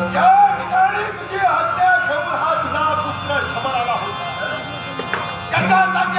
या ठिकाणी तुझी हत्या घेऊन हा तुझा पुत्र समर आला होता त्याच्या जागी